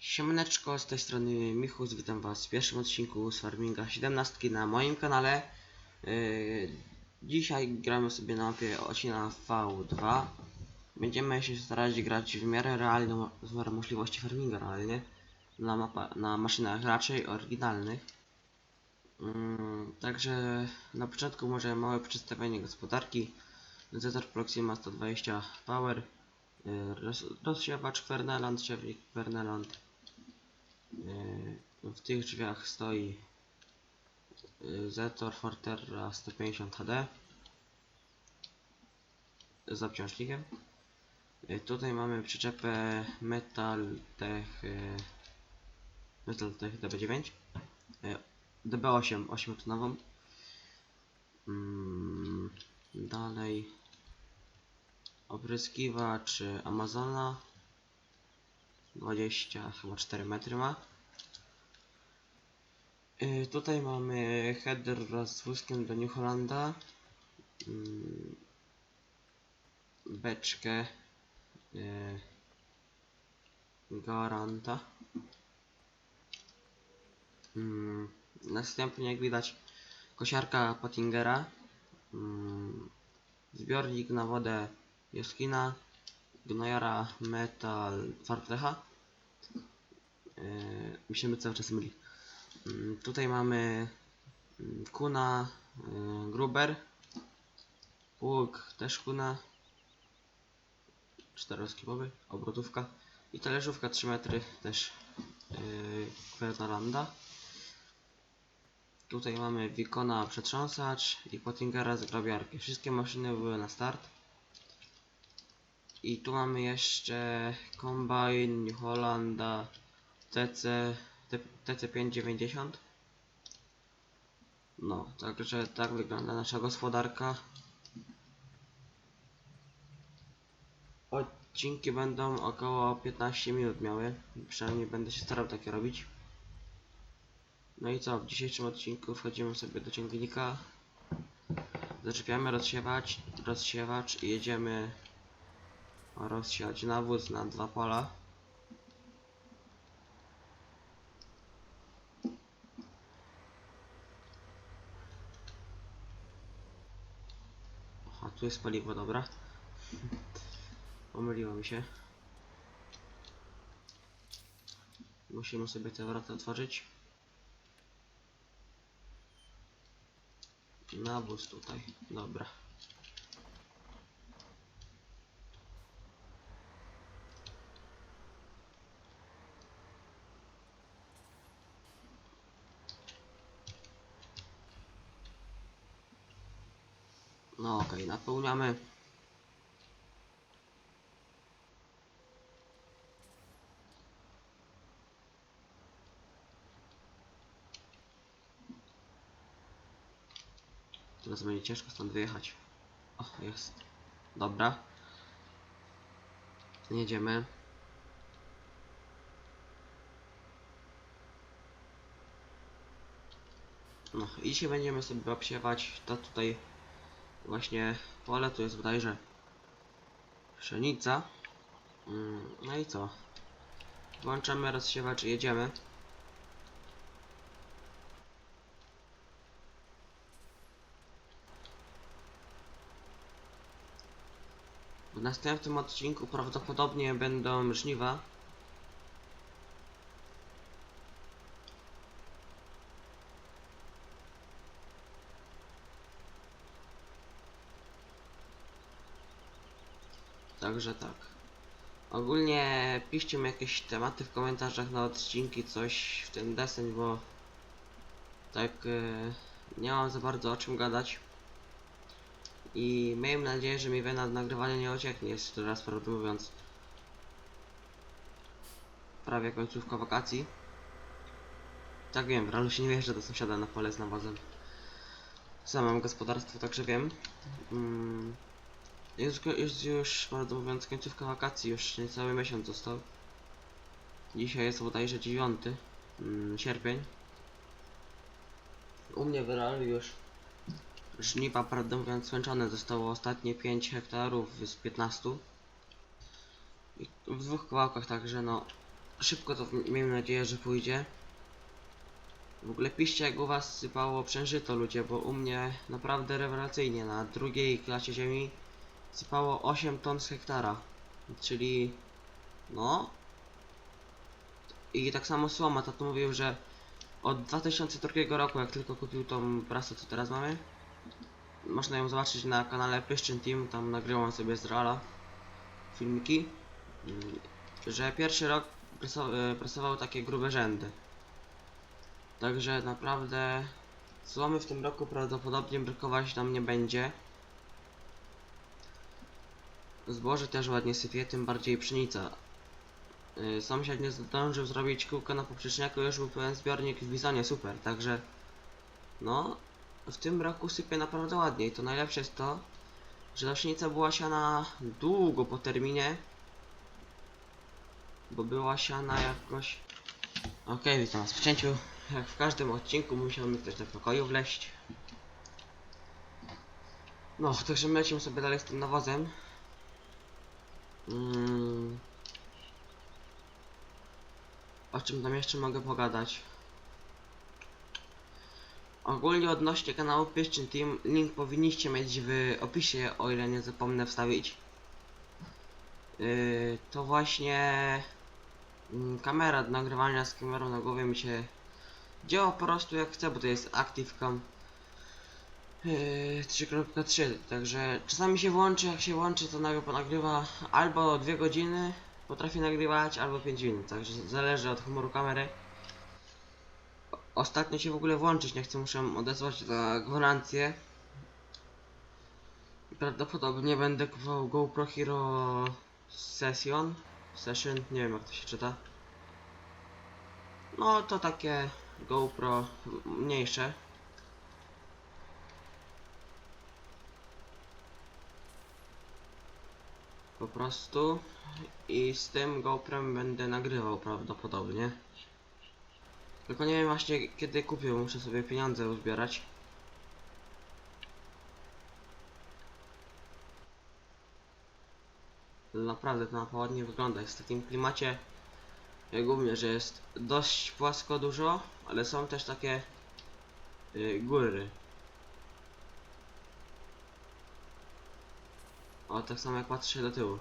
Siemaneczko, z tej strony Michus, witam was w pierwszym odcinku z Farminga 17 na moim kanale. Yy, dzisiaj gramy sobie na mapie odcina V2. Będziemy się starać grać w miarę realnie, w miarę możliwości farminga realnie. Na, mapa, na maszynach raczej oryginalnych. Mm, także na początku może małe przedstawienie gospodarki. Zetor Proxima 120 Power. Roz, rozsiewacz Kwerneland, siewnik Kwerneland. Yy, w tych drzwiach stoi yy, Zetor Forterra 150 HD z obciążnikiem. Yy, tutaj mamy przyczepę Metal Tech Metal Tech DB9 yy, DB8 8 tonową mm, dalej. Opryskiwacz Amazona 20 chyba 4 metry ma. Y, tutaj mamy header wraz z wózkiem do New Hollanda mm, beczkę y, Garanta. Mm, następnie jak widać kosiarka Pottingera mm, zbiornik na wodę Joskina Gnojara Metal Farflecha yy, mi się my cały czas myli. Yy, tutaj mamy yy, Kuna yy, Gruber. Pług też Kuna. Czteroskibowy, obrotówka. I talerzówka 3 metry też yy, Kwertalanda Tutaj mamy Wikona przetrząsacz i Pottingera z grabiarki. Wszystkie maszyny były na start. I tu mamy jeszcze Combine New Hollanda TC T- TC590. No, także tak wygląda nasza gospodarka. Odcinki będą około 15 minut miały. Przynajmniej będę się starał takie robić. No i co, w dzisiejszym odcinku wchodzimy sobie do ciągnika. Zaczepiamy rozsiewacz, rozsiewacz i jedziemy rozsiać nawóz na dwa pola. Tu jest paliwo, dobra. Pomyliło mi się. Musimy sobie te wrota otworzyć. Nawóz tutaj, dobra. No okej, napełniamy. Teraz będzie ciężko stąd wyjechać. O, jest. Dobra. Jedziemy. No i dzisiaj będziemy sobie obsiewać to tutaj właśnie pole, tu jest bodajże pszenica. Mm, No i co? Włączamy rozsiewacz i jedziemy. W następnym odcinku prawdopodobnie będą żniwa. Także tak. Ogólnie piszcie mi jakieś tematy w komentarzach na odcinki, coś w ten deseń, bo tak e, nie mam za bardzo o czym gadać. I miejmy nadzieję, że mi wena nagrywania nie ocieknie, jest teraz prawdę mówiąc prawie końcówka wakacji. Tak wiem, w realu się nie wjeżdża do sąsiada na pole z nawozem. Sam mam gospodarstwo, także wiem. Mm. Jest, jest już, prawdę mówiąc, końcówka wakacji, już niecały miesiąc został. Dzisiaj jest bodajże 9 mm, sierpień. U mnie w realu już żniwa, prawdę mówiąc, skończone zostało ostatnie 5 hektarów z 15. I w dwóch kawałkach, także no, szybko to miejmy nadzieję, że pójdzie. W ogóle piszcie jak u was sypało przężyto ludzie, bo u mnie naprawdę rewelacyjnie na drugiej klasie ziemi sypało 8 ton z hektara. Czyli no i tak samo słoma, tato mówił, że od 2002 roku jak tylko kupił tą prasę co teraz mamy można ją zobaczyć na kanale Pyszczyn Team, tam nagrywam sobie z Reala filmiki że pierwszy rok e, presował takie grube rzędy. Także naprawdę słomy w tym roku prawdopodobnie brakować nam nie będzie. Zboże też ładnie sypie, tym bardziej pszenica. Yy, Sąsiad nie zdążył zrobić kółka na poprzeczniaku, już był pełen zbiornik w bizonie, super, także no, w tym roku sypie naprawdę ładnie to najlepsze jest to, że ta pszenica była siana długo po terminie, bo była siana jakoś... Okej, witam was w cięciu. Jak w każdym odcinku musiał mi ktoś do pokoju wleść. No, także my lecimy sobie dalej z tym nawozem. Mm. O czym tam jeszcze mogę pogadać? Ogólnie odnośnie kanału Pieszczyn Team, link powinniście mieć w opisie, o ile nie zapomnę wstawić. Yy, to właśnie mm, kamera do nagrywania z kamerą na głowie mi się działa po prostu jak chcę, bo to jest ActiveCam yy, 3.3, także czasami się włączy, jak się włączy to nagrywa albo 2 godziny potrafi nagrywać, albo 5 minut, także zależy od humoru kamery. Ostatnio się w ogóle włączyć nie chcę, muszę odezwać za gwarancję. Prawdopodobnie będę kupował GoPro Hero Session. Session, nie wiem jak to się czyta. No to takie GoPro mniejsze. Po prostu. I z tym GoPrem będę nagrywał prawdopodobnie. Tylko nie wiem właśnie kiedy kupię, muszę sobie pieniądze uzbierać. Naprawdę to mapa ładnie wygląda. Jest w takim klimacie mnie, że jest dość płasko dużo, ale są też takie y, góry. O, tak samo jak patrzę do tyłu.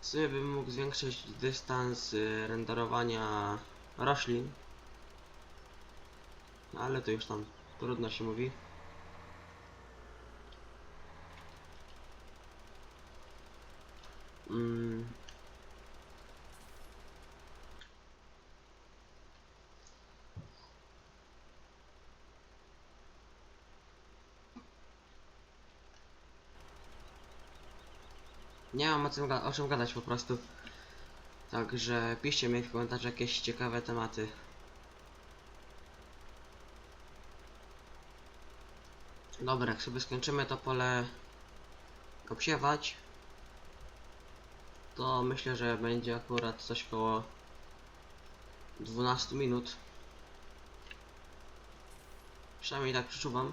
W sumie bym mógł zwiększyć dystans y, renderowania roślin. No, ale to już tam trudno się mówi. Mm. Nie mam o ga- o czym gadać po prostu. Także piszcie mi w komentarzach jakieś ciekawe tematy. Dobra, jak sobie skończymy to pole obsiewać, to myślę, że będzie akurat coś koło 12 minut. Przynajmniej tak przeczuwam.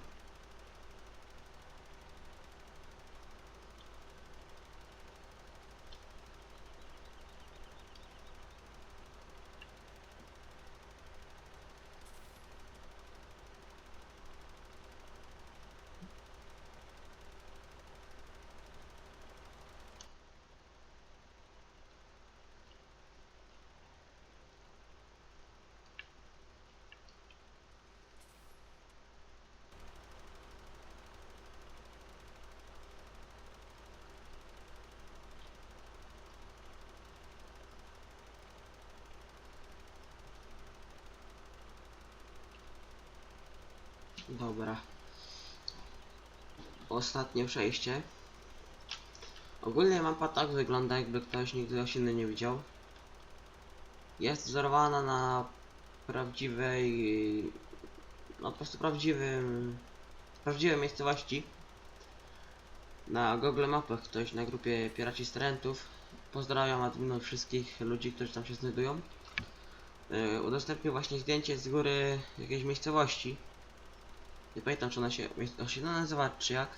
Dobra. Ostatnie przejście. Ogólnie mapa tak wygląda, jakby ktoś nigdy osiny nie widział. Jest wzorowana na prawdziwej, no po prostu prawdziwym, prawdziwej miejscowości. Na Google Mapach ktoś na grupie Piraci z Trentów. Pozdrawiam adminów wszystkich ludzi, którzy tam się znajdują. Yy, udostępnił właśnie zdjęcie z góry jakiejś miejscowości. Nie pamiętam, czy ona się, jak się nazywa, czy jak.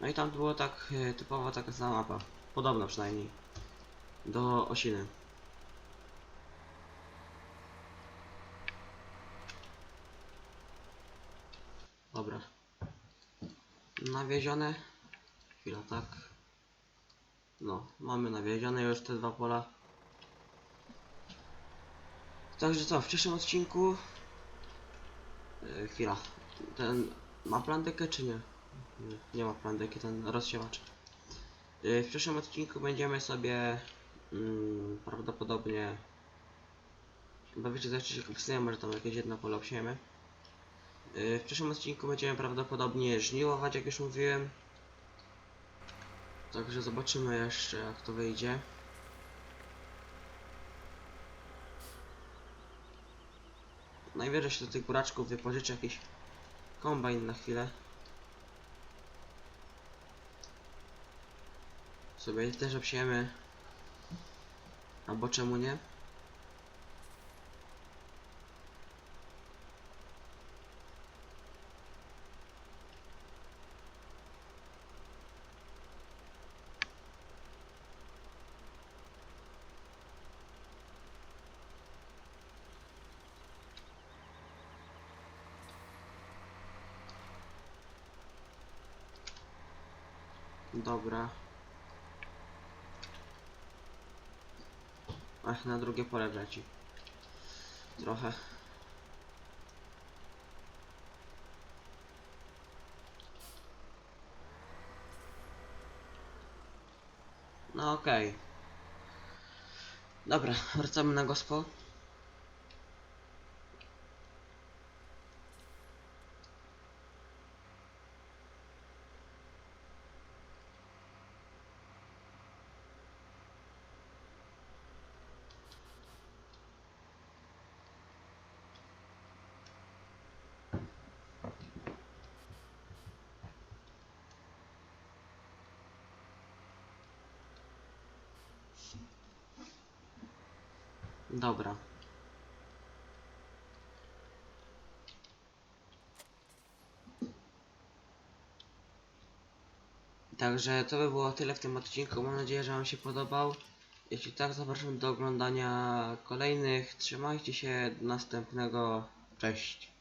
No i tam było tak e, typowo taka sama mapa. Podobna przynajmniej. Do Osiny. Dobra. Nawiezione. Chwila, tak. No, mamy nawiezione już te dwa pola. Także co, w przyszłym odcinku... E, chwila, ten ma plandekę czy nie? Nie, nie ma plandeki, ten rozsiewacz. Yy, w przyszłym odcinku będziemy sobie mm, prawdopodobnie Chyba wiecie, jeszcze się kopsuje, może tam jakieś jedno pole obsiejemy. Yy, w przyszłym odcinku będziemy prawdopodobnie żniłować, jak już mówiłem. Także zobaczymy jeszcze, jak to wyjdzie. Najwyżej się do tych buraczków wypożyczę jakiś kombajn na chwilę. Sobie też obsiejemy. Albo czemu nie? Dobra. Ach, na drugie pole leci. Trochę. No okej. Dobra, wracamy na gospo. Dobra. Także to by było tyle w tym odcinku. Mam nadzieję, że Wam się podobał. Jeśli tak, zapraszam do oglądania kolejnych. Trzymajcie się. Do następnego. Cześć.